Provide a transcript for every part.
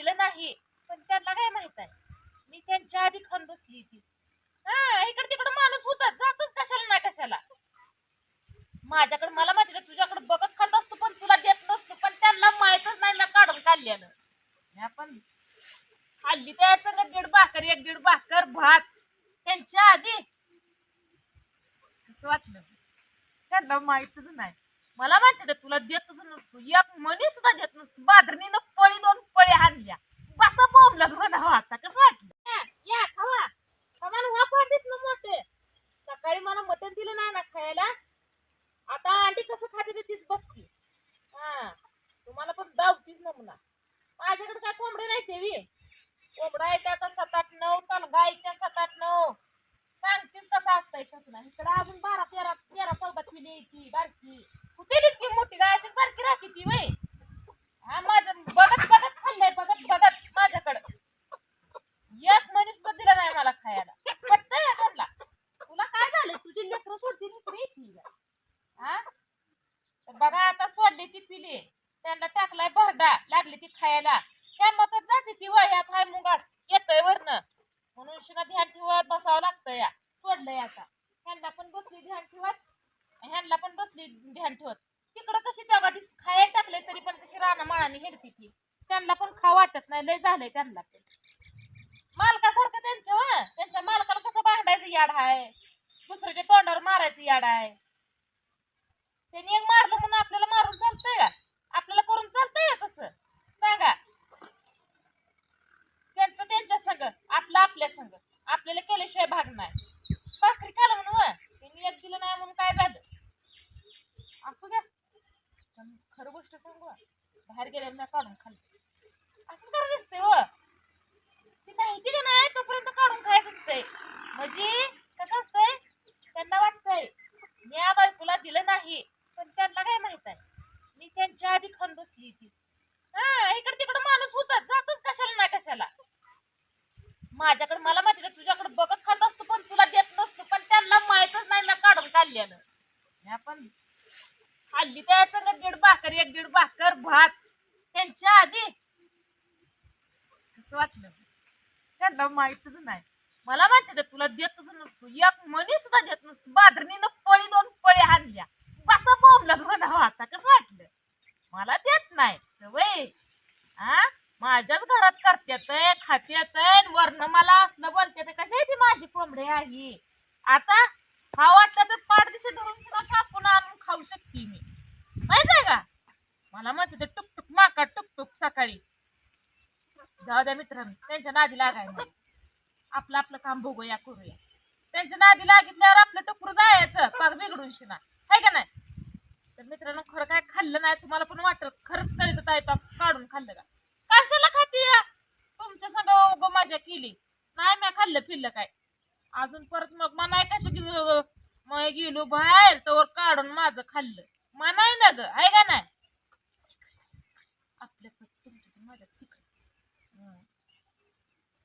दिलं नाही पण त्यांना काय माहीत आहे? मी त्यांच्या आधी खान बसली ती हा इकडे तिकडे माणूस होता जातच कशाला नाही कशाला. माझ्याकडे मला माहिती आहे तुझ्याकडे बघत खात असतो पण तुला देत नसतो पण त्यांना माहितच नाही ना काढून काढल्यानं मी आपण खाल्ली त्या संग दीड भाकर एक दीड भाकर भात त्यांच्या आधी. कसं वाटलं. त्यांना माहितच नाही. मला माहिती आहे तुला देतच नसतो. एक मनी सुद्धा देत नसतो. बादरणीनं पळी दोन पळी आणल्या बसा बोंबला म्हणावं आता कसं वाटलं या, या खावा समान वापरतेस ना मोठे सकाळी मला मटण दिलं नाही ना खायला आता आंटी कसं खाते ते तीच बघती हा तुम्हाला पण दावतीच नमुना माझ्याकडे काय कोंबडे नाही तेवी कोंबडा आहे आता सात आठ नऊ तलगा आहे सात आठ नऊ सांगतेस कसं असतंय कसं नाही इकडे अजून बारा तेरा तेरा चौदा पिली ती बारकी कुठेलीच की मोठी गाय अशीच बारकी राहते ती वय हा माझं बघत बघत खाल्लंय बघत बघत माझ्याकडं एक मनी सुद्धा दिला नाही मला खायला पटतंय त्यांना तुला काय झालंय तुझी लेकरं सोडती इकडे येतील हा तर बघा आता सोडली ती पिली त्यांना टाकलाय भरडा लागली ती खायला. ह्या मतच जाते ती वयात हाय मुगास. येतोय वरनं. म्हणून शिना ध्यान ठेवत बसावं लागतं या. सोडलंय आता. ह्यांना पण बसली ध्यान ठेवत. ह्यांना पण बसली ध्यान ठेवत. तिकडं कशी तेव्हा ती खायला टाकले तरी पण कशी राणा माळाने हिडती ती. त्यांना पण खा वाटत नाही. लय झालंय त्यांना पण. मालकासारखं त्यांच्या त्यांच्या मालकाला कसं भांडायचं? याड आहे दुसऱ्याच्या तोंडावर मारायचं याड आहे त्यांनी एक मारलं म्हणून आपल्याला मारून चालतंय का आपल्याला करून चालतंय का तसं सांगा त्यांचं त्यांच्या संग आपलं आपल्या संग आपल्याला केल्याशिवाय भाग नाही भाकरी खाल म्हणून त्यांनी एक दिलं नाही म्हणून काय झालं? असू द्या. पण खरं गोष्ट सांगू बाहेर गेल्यावर मी काढून खाल्लं. असं करा दिसतंय हो. ती नाही की नाही तोपर्यंत काढून खायचं असतंय. म्हणजे कसं असतंय? त्यांना वाटतंय मी या बायकोला दिलं नाही पण त्यांना काय माहीत आहे? मी त्यांच्या आधी खान बसली ती हा इकडे तिकडे माणूस होतात जातच कशाला ना कशाला. माझ्याकडे मला माहिती तुझ्या तुझ्याकडे बघत खात असतो पण तुला देत नसतो पण त्यांना माहितच नाही ना काढून काढल्यानं मी आपण खाल्ली त्या संग दीड भाकर एक दीड भाकर भात त्यांच्या आधी. कसं वाटलं. त्यांना माहितच नाही. मला माहिती तर तुला देतच नसतो. एक मनी सुद्धा देत नसतो. बादरणीनं पळी दोन पळी हाणल्या बसा बोंबला म्हणावं हो, आता कसं वाटलं? मला देत नाही. वय हा माझ्याच घरात करत्यात खात्यात वर्ण मला असलं बोलते कशी आहे ती माझी कोंबडी आहे आता हा वाटलं तर पाठदिशी धरून सुद्धा कापून आणून खाऊ शकते मी माहीत आहे का मला म्हणते ते टुकटुक माका टुकटुक सकाळी जाऊ द्या मित्रांनो त्यांच्या आपलं आपलं काम बघूया करूया. त्यांच्या नादी लागितल्यावर आपलं टुकरू जायचं पाग बिघडून शिना हाय का नाही? तर मित्रांनो खरं काय खाल्लं नाही तुम्हाला पण वाटत? खरंच करीत आहे काढून खाल्लं का? कशाला खाती तुमच्या संग उग मजा केली. नाही मी खाल्लं पिल्लं काय? अजून परत मग मनाय कशा गेलो मग गेलो बाहेर तर काढून माझं खाल्लं. मनाय ना ग आहे का नाही आपल्याकडे तुमच्याकडे माझ्या चिकन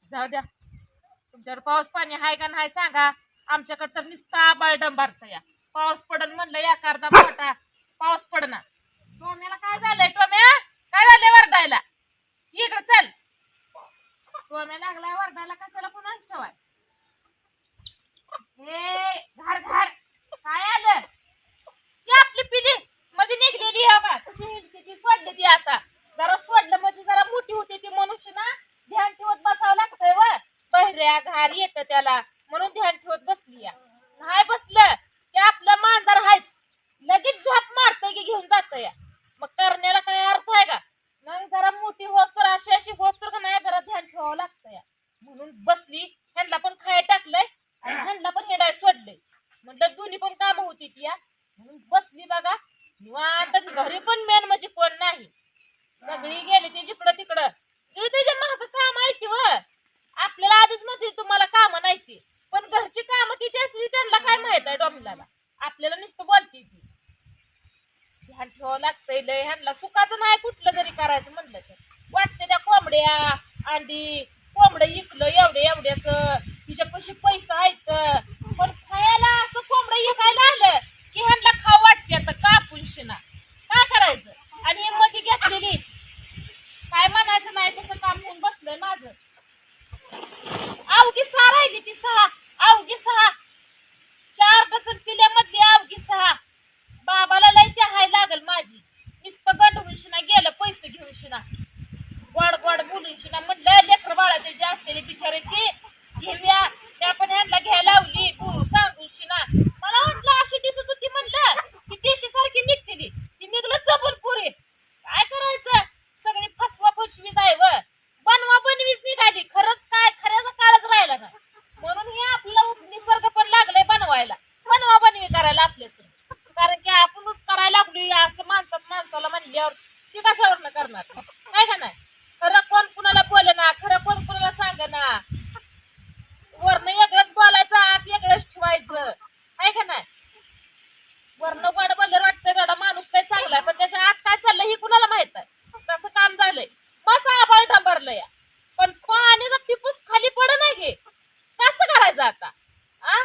जाऊ द्या. तुमच्याकडे पाऊस पाणी आहे का नाही सांगा. आमच्याकडे तर नुसता बळडम भरता या पाऊस पडन म्हणलं या करता मोठा पाऊस पडना. टोम्याला काय झालंय टोम्या? काय झालंय वर्धायला? इकडे चल. टोम्या लागलाय वर्धायला कशाला पुन्हा ठेवाय? हे घर घर काय आलं ती आपली पिढी मध्ये निघलेली आहे बा तशी निघते ती सोडली ती आता जरा सोडलं म्हणजे जरा मोठी होते ती मनुष्य ना ध्यान ठेवत बसावं लागतंय व बहिऱ्या घार येतं त्याला म्हणून ध्यान ठेवत बसली या नाही बसलं की आपलं मांजर हायच लगेच झोप मारतंय की घेऊन जातं या मग करण्याला काय अर्थ आहे का मग जरा मोठी होस तर अशी अशी होस तर का नाही जरा ध्यान ठेवावं लागतं या म्हणून बसली ह्यांना पण खाय टाकलंय आणि ह्यांना पण हेडाय सोडलंय म्हटलं दोन्ही पण कामं होती ती या म्हणून बसली बघा निवांत घरी पण मेन म्हणजे कोण नाही सगळी गेली ती जिकडं तिकडं ती त्याच्या माग काम आहे ती व आपल्याला आधीच माहिती तुम्हाला काम नाही ती पण घरची कामं किती असली त्यांना काय माहीत आहे डोमलाला आपल्याला नुसतं बोलती ती ध्यान ठेवावं ह्यांना सुखाचं नाही कुठलं जरी करायचं म्हणलं तर. वाटते त्या कोंबड्या अंडी कोंबडं इकलं एवढे एवढ्याच. तिच्यापाशी पैसा आहेत पण खायला असं कोंबडं इकायला आलं की ह्यांना खाऊ वाटते आता कापून शिना काय करायचं आणि ही मध्ये घेतलेली काय म्हणायचं नाही तसं काम होऊन यांना म्हणलं लेकर बाळा त्याची असलेली बिचाराची घेऊया त्या पण यांना घ्यायला लावली गुरु सांगूशी ना मला म्हटलं अशी दिसत होती म्हणलं की देशी सारखी निघतेली ती निघलं जबून पुरी काय करायचं सगळी फसवा फसवीच आहे व बनवा बनवीच निघाली खरंच काय खऱ्याचा काळच राहिला ना म्हणून हे आपला निसर्ग पण लागलाय बनवायला बनवा बनवी करायला आपले कारण की आपणच करायला लागलोय असं माणसात माणसाला म्हणल्यावर ती कशावर करणार काय का नाही खरं कोण कुणाला बोल ना खरं कोण कुणाला सांग ना वरनं वेगळंच बोलायचं आत वेगळंच ठेवायचं आहे का नाही वरनं गोड बोललं वाटतं एवढा माणूस काय चांगला पण त्याच्या आत काय चाललंय हे कुणाला माहीत आहे तसं काम झालंय. मस्त आभाळ डंबरलं या. पण जर टिपूस खाली पड नाही घे कसं करायचं आता? आ?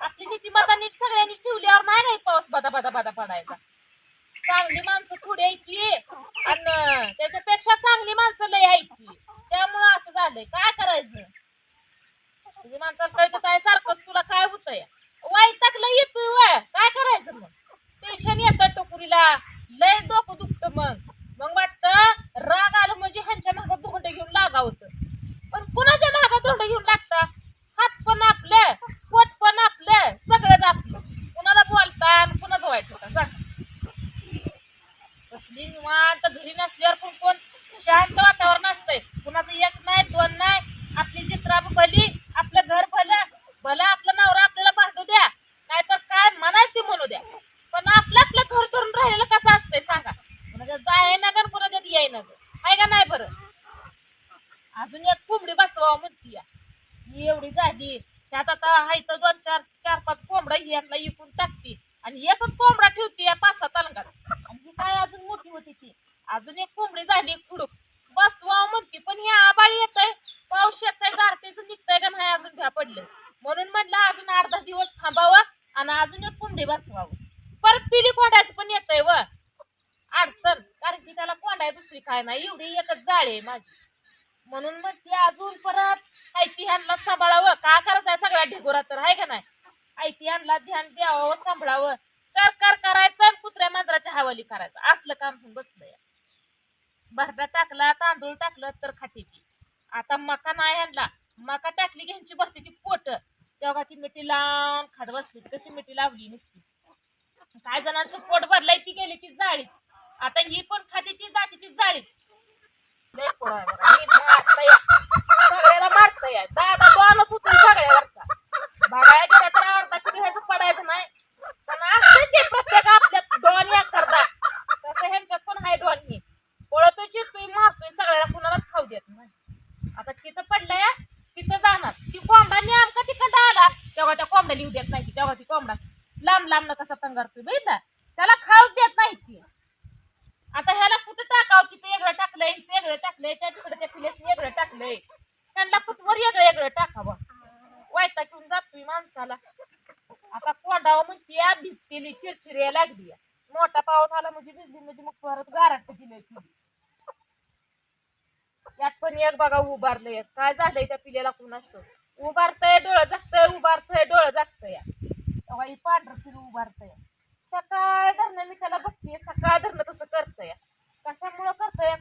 आपली नीतिमत्ता नीट सगळ्यांनी ठेवल्यावर नाही नाही पाऊस बदा बदा बदा पडायचा. चांगली माणसं थोडी ऐकली आणि त्याच्यापेक्षा चांगली माणसं लय ऐकली त्यामुळं असं झालंय. काय करायचं? तुझी माणसाला कळत काय सारखं तुला काय होतंय? वाईट टाकलं येतोय वाय. काय करायचं मग? टेन्शन येतं टोकुरीला. लय डोकं दुखतं मग मग वाटतं राग आलं म्हणजे ह्यांच्या मागं धोंड घेऊन लागा होतं पण कुणाच्या मागं धोंड घेऊन लागता हात पण आपलं पोट पण आपलं सगळंच आपलं कुणाला बोलता आणि कुणाचं वाईट होता सांग कसली निवांत घरी नसल्यावर पण कोण शांत वातावरण असतंय कुणाचं एक नाही दोन नाही आपली चित्रा भली आपलं घर भलं भलं आपलं नवरा आपल्याला भांडू द्या नाहीतर काय म्हणायच ती म्हणू द्या पण आपलं आपलं घर धरून राहिलेलं कसं असतंय सांगा कुणाच्या जाय ना गर कुणाच्यात येई ना आहे का नाही बरं त्यात कोंबडी बसवावं म्हणती या. ही एवढी झाली त्यात आता हाय तर दोन चार चार पाच कोंबडा ही यांना इकून टाकते आणि एकच कोंबडा ठेवते या पाच सात अलंगात आणि ही काय अजून मोठी होती ती? अजून एक कोंबडी झाली खुडूक. बसवावं म्हणते पण हे आबाळ येतंय पाऊस येतंय गारतेच निघतंय का नाही अजून घ्या पडले. म्हणून म्हटलं अजून अर्धा दिवस थांबावं आणि अजून एक कोंबडी बसवावं. परत पिली कोंडायचं पण येतंय व. अडचण कारण की त्याला कोंडाय दुसरी काय नाही एवढी एकच जाळी आहे माझी. म्हणून मग अजून परत. आयती ह्यांना सांभाळावं. का करायचं आहे सगळ्या ढिगोरा तर आहे का नाही? ऐतिहानला ध्यान द्यावं सांभाळावं. कर कर करायचं कुत्र्या मांजराच्या हवाली करायचं. असलं काम होऊन बसलंय भरडा टाकला तांदूळ टाकलं तर खाते ती. आता मका नाही आणला मका टाकली घ्यायची भरते ती पोट. तेव्हा ती मिठी लावून खात बसली. कशी मिठी लावली नसती. काय जणांचं पोट भरलंय ती गेली ती जाळीत. आता ही पण खाते ती जाते ती जाळीत. लय पोळा आहे सगळ्याला मारतंय दादा दोनच होते सगळ्यावरचा बघायला गेलं तर अर्धा किलो ह्याचं पडायचं नाही पण असते ते प्रत्येक आपल्या डॉन या करता तसं ह्यांच्यात पण आहे डॉन ही पळतोय चिरतोय मारतोय सगळ्याला कुणालाच खाऊ देत नाही आता तिथं पडलंय तिथं जाणार ती कोंबडा नेमका तिकडं आला तेव्हा त्या कोंबड्याला येऊ देत नाही ती. तेव्हा ती कोंबडा लांब लांब कसा तंगारतोय बघितलं त्याला खाऊच देत नाही ती आता ह्याला कुठं टाकावं की ते वेगळं टाकलंय ते वेगळं टाकलंय त्या तिकडे त्या पिलेस वेगळं टाकलंय त्यांना कुठवर वेगळं वेगळं टाकावं वायता घेऊन जातोय माणसाला आता कोंडावं गेली चिरचिरी लागली. मोठा पाऊस आला म्हणजे भिजली म्हणजे मग परत गारट दिली यात पण एक बघा उभारलंय. काय झालंय त्या पिलेला असतो उभारतय डोळं जागतय उभारतय डोळं जागतय ही पांढरं फिर उभारतय. सकाळ धरणं मी त्याला बघते. सकाळ धरणं तसं करतय. कशामुळं करतय